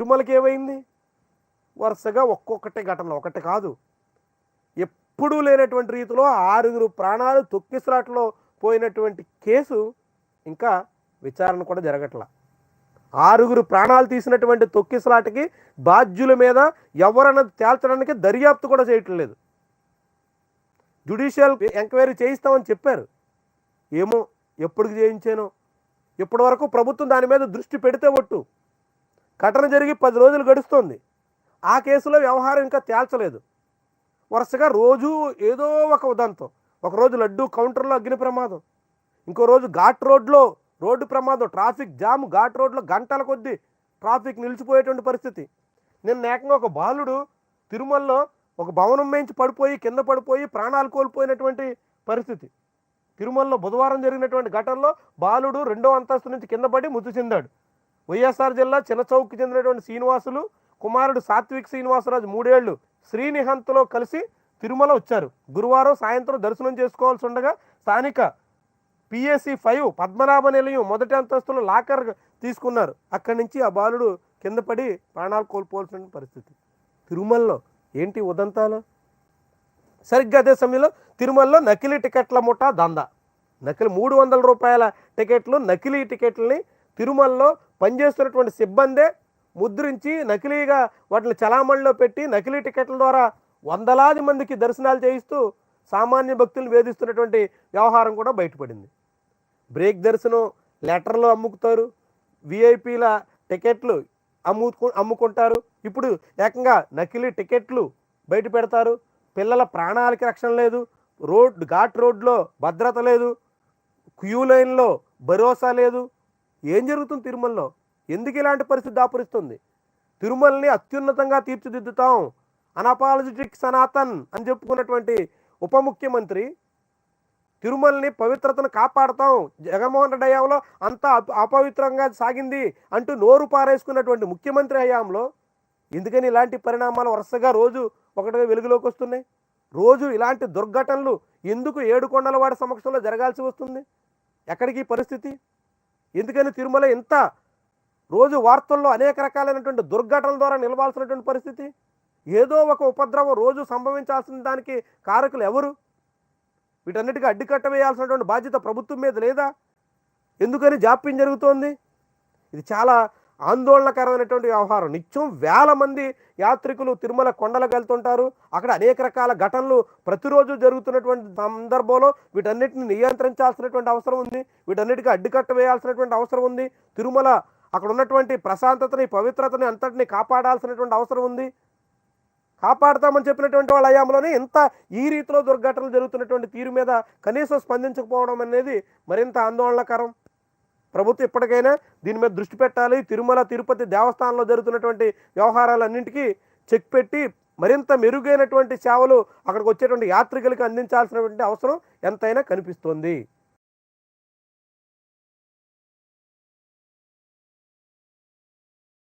తిరుమలకి ఏమైంది వరుసగా ఒక్కొక్కటే ఘటన ఒకటి కాదు. ఎప్పుడూ లేనటువంటి రీతిలో ఆరుగురు ప్రాణాలు తొక్కిసలాట్లో పోయినటువంటి కేసు ఇంకా విచారణ కూడా జరగట్ల. ఆరుగురు ప్రాణాలు తీసినటువంటి తొక్కిసలాటకి బాధ్యుల మీద ఎవరన్నది తేల్చడానికి దర్యాప్తు కూడా చేయటం లేదు. జుడిషియల్ ఎంక్వైరీ చేయిస్తామని చెప్పారు. ఏమో ఎప్పుడు చేయించానో? ఇప్పటి వరకు ప్రభుత్వం దాని మీద దృష్టి పెడితే ఒట్టు? ఘటన జరిగి పది రోజులు గడుస్తోంది. ఆ కేసులో వ్యవహారం ఇంకా తేల్చలేదు. వరుసగా రోజు ఏదో ఒక ఉదంతం. ఒకరోజు లడ్డు కౌంటర్లో అగ్ని ప్రమాదం. ఇంకో రోజు ఘాట్ రోడ్లో రోడ్డు ప్రమాదం. ట్రాఫిక్ జామ్ ఘాట్ రోడ్లో గంటల కొద్దీ ట్రాఫిక్ నిలిచిపోయేటువంటి పరిస్థితి. నిన్న ఏకంగా ఒక బాలుడు తిరుమలలో ఒక భవనం మేంచి పడిపోయి కింద పడిపోయి ప్రాణాలు కోల్పోయినటువంటి పరిస్థితి. తిరుమలలో బుధవారం జరిగినటువంటి ఘటనలో బాలుడు రెండో అంతస్తు నుంచి కింద పడి మృతి చెందాడు. వైఎస్ఆర్ జిల్లా చిన్నచౌక్కి చెందినటువంటి శ్రీనివాసులు కుమారుడు సాత్విక్ శ్రీనివాసరాజు మూడేళ్ళు శ్రీనిహంత్లో కలిసి తిరుమల వచ్చారు. గురువారం సాయంత్రం దర్శనం చేసుకోవాల్సి ఉండగా స్థానిక పిఎస్సి ఫైవ్ పద్మనాభ నిలయం మొదటి అంతస్తులో లాకర్ తీసుకున్నారు. అక్కడి నుంచి ఆ బాలుడు కింద పడి ప్రాణాలు కోల్పోవాల్సిన పరిస్థితి. తిరుమలలో ఏంటి ఉదంతాలు? సరిగ్గా అదే సమయంలో తిరుమలలో నకిలీ టికెట్ల ముఠా దందా. నకిలీ మూడు వందల రూపాయల టికెట్లు నకిలీ టికెట్లని తిరుమలలో పనిచేస్తున్నటువంటి సిబ్బందే ముద్రించి నకిలీగా వాటిని చలామణిలో పెట్టి నకిలీ టికెట్ల ద్వారా వందలాది మందికి దర్శనాలు చేయిస్తూ సామాన్య భక్తులను వేధిస్తున్నటువంటి వ్యవహారం కూడా బయటపడింది. బ్రేక్ దర్శనం లెటర్లు అమ్ముకుతారు విఐపీల టికెట్లు అమ్ముకు అమ్ముకుంటారు. ఇప్పుడు ఏకంగా నకిలీ టికెట్లు బయట పెడతారు. పిల్లల ప్రాణాలకి రక్షణ లేదు. రోడ్ ఘాట్ రోడ్లో భద్రత లేదు. క్యూ లైన్లో భరోసా లేదు. ఏం జరుగుతుంది తిరుమలలో? ఎందుకు ఇలాంటి పరిస్థితి దాపురిస్తుంది? తిరుమలని అత్యున్నతంగా తీర్చిదిద్దుతాం. అనాపాలజిటిక్ సనాతన్ అని చెప్పుకున్నటువంటి ఉప ముఖ్యమంత్రి తిరుమలని పవిత్రతను కాపాడతాం. జగన్మోహన్ రెడ్డి హయాంలో అంతా అప- అపవిత్రంగా సాగింది అంటూ నోరు పారేసుకున్నటువంటి ముఖ్యమంత్రి హయాంలో ఎందుకని ఇలాంటి పరిణామాలు వరుసగా రోజు ఒకటిగా వెలుగులోకి వస్తున్నాయి? రోజు ఇలాంటి దుర్ఘటనలు ఎందుకు ఏడుకొండల వాడి సమక్షంలో జరగాల్సి వస్తుంది? ఎక్కడికి ఈ పరిస్థితి? ఎందుకని తిరుమల ఇంత రోజు వార్తల్లో అనేక రకాలైనటువంటి దుర్ఘటనల ద్వారా నిలవాల్సినటువంటి పరిస్థితి? ఏదో ఒక ఉపద్రవం రోజు సంభవించాల్సిన దానికి కారకులు ఎవరు? వీటన్నిటికీ అడ్డుకట్ట వేయాల్సినటువంటి బాధ్యత ప్రభుత్వం మీద లేదా? ఎందుకని జాప్యం జరుగుతోంది? ఇది చాలా ఆందోళనకరమైనటువంటి వ్యవహారం. నిత్యం వేల మంది యాత్రికులు తిరుమల కొండలకు వెళ్తుంటారు. అక్కడ అనేక రకాల ఘటనలు ప్రతిరోజు జరుగుతున్నటువంటి సందర్భంలో వీటన్నిటిని నియంత్రించాల్సినటువంటి అవసరం ఉంది. వీటన్నిటికీ అడ్డుకట్ట వేయాల్సినటువంటి అవసరం ఉంది. తిరుమల అక్కడ ఉన్నటువంటి ప్రశాంతతని పవిత్రతని అంతటిని కాపాడాల్సినటువంటి అవసరం ఉంది. కాపాడతామని చెప్పినటువంటి వాళ్ళ హయాంలోనే ఇంత ఈ రీతిలో దుర్ఘటనలు జరుగుతున్నటువంటి తీరు మీద కనీసం స్పందించకపోవడం అనేది మరింత ఆందోళనకరం. ప్రభుత్వం ఇప్పటికైనా దీని మీద దృష్టి పెట్టాలి. తిరుమల తిరుపతి దేవస్థానంలో జరుగుతున్నటువంటి వ్యవహారాలన్నింటికీ చెక్ పెట్టి మరింత మెరుగైనటువంటి సేవలు అక్కడికి వచ్చేటువంటి యాత్రికులకి అందించాల్సినటువంటి అవసరం ఎంతైనా కనిపిస్తోంది.